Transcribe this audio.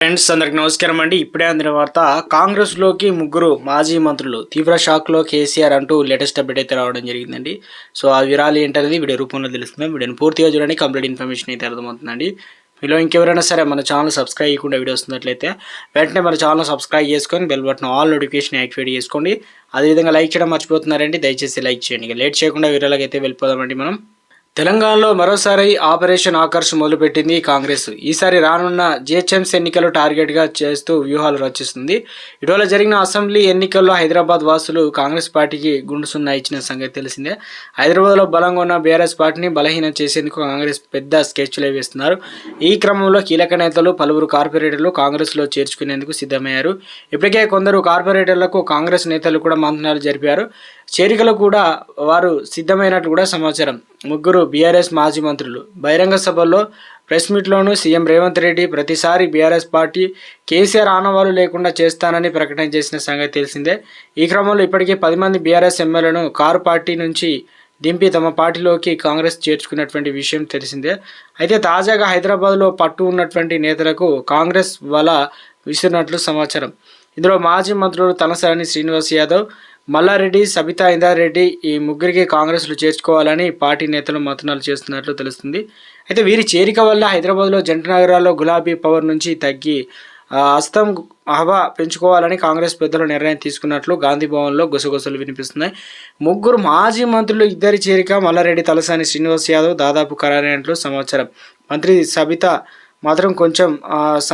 Friends అందరికి నమస్కారం అండి. ఇప్పుడే అందిన వార్త కాంగ్రెస్లోకి ముగ్గురు మాజీ మంత్రులు తీవ్ర షాక్లో కేసీఆర్ అంటూ లేటెస్ట్ అప్డేట్ అయితే రావడం జరిగిందండి. సో ఆ వివరాలు ఏంటనేది వీడియో రూపంలో తెలుస్తుంది వీడియోని పూర్తిగా చూడండి కంప్లీట్ ఇన్ఫర్మేషన్ అయితే అర్థమవుతుందండి. మీలో ఇంకెవరైనా సరే మన ఛానల్ సబ్స్క్రైబ్ చేయకుండా వీడియో వస్తున్నట్లయితే వెంటనే మన ఛానల్ సబ్స్క్రైబ్ చేసుకొని bell button all notification activate చేసుకోండి. అదేవిధంగా లైక్ చేయడం మర్చిపోతున్నారండి దయచేసి లైక్ చేయండి. ఇక లేట్ చేయకుండా వీడియోలోకి అయితే వెళ్ళిపోదామండి మనం. తెలంగాణలో మరోసారి ఆపరేషన్ ఆకర్ష్ మొదలుపెట్టింది కాంగ్రెస్. ఈసారి రానున్న జిహెచ్ఎంసీ ఎన్నికలు టార్గెట్గా చేస్తూ వ్యూహాలు రచిస్తుంది. ఇటీవల జరిగిన అసెంబ్లీ ఎన్నికల్లో హైదరాబాద్ వాసులు కాంగ్రెస్ పార్టీకి గుండు సున్నా ఇచ్చిన సంగతి తెలిసిందే. హైదరాబాద్లో బలంగా ఉన్న బీఆర్ఎస్ పార్టీని బలహీనం చేసేందుకు కాంగ్రెస్ పెద్ద స్కెచ్లే వేస్తున్నారు. ఈ క్రమంలో కీలక నేతలు పలువురు కార్పొరేటర్లు కాంగ్రెస్లో చేర్చుకునేందుకు సిద్ధమయ్యారు. ఇప్పటికే కొందరు కార్పొరేటర్లకు కాంగ్రెస్ నేతలు కూడా మంతనాలు జరిపారు. చేరికలు కూడా వారు సిద్ధమైనట్లు కూడా సమాచారం. ముగ్గురు బీఆర్ఎస్ మాజీ మంత్రులు. బహిరంగ సభల్లో ప్రెస్ మీట్లోనూ సీఎం రేవంత్ రెడ్డి ప్రతిసారి బీఆర్ఎస్ పార్టీ కేసీఆర్ ఆనవాలు లేకుండా చేస్తానని ప్రకటన చేసిన సంగతి తెలిసిందే. ఈ క్రమంలో ఇప్పటికే పది మంది బీఆర్ఎస్ ఎమ్మెల్యేలను కారు పార్టీ నుంచి దింపి తమ పార్టీలోకి కాంగ్రెస్ చేర్చుకున్నటువంటి విషయం తెలిసిందే. అయితే తాజాగా హైదరాబాద్లో పట్టు ఉన్నటువంటి నేతలకు కాంగ్రెస్ వల విసిరినట్లు సమాచారం. ఇందులో మాజీ మంత్రులు తలసాని శ్రీనివాస్ యాదవ్ మల్లారెడ్డి సబితా ఇందారెడ్డి ఈ ముగ్గురికి కాంగ్రెస్లో చేర్చుకోవాలని పార్టీ నేతలు మతనాలు చేస్తున్నట్లు తెలుస్తుంది. అయితే వీరి చేరిక వల్ల హైదరాబాద్లో జంట నగరాల్లో గులాబీ పవర్ నుంచి తగ్గి అస్తం హస్తం హవా పెంచుకోవాలని కాంగ్రెస్ పెద్దలు నిర్ణయం తీసుకున్నట్లు గాంధీ భవన్లో గుసగుసలు వినిపిస్తున్నాయి. ముగ్గురు మాజీ మంత్రులు ఇద్దరి చేరిక మల్లారెడ్డి తలసాని శ్రీనివాస్ యాదవ్ దాదాపు ఖరారైనట్లు సమాచారం. మంత్రి సబిత మాత్రం కొంచెం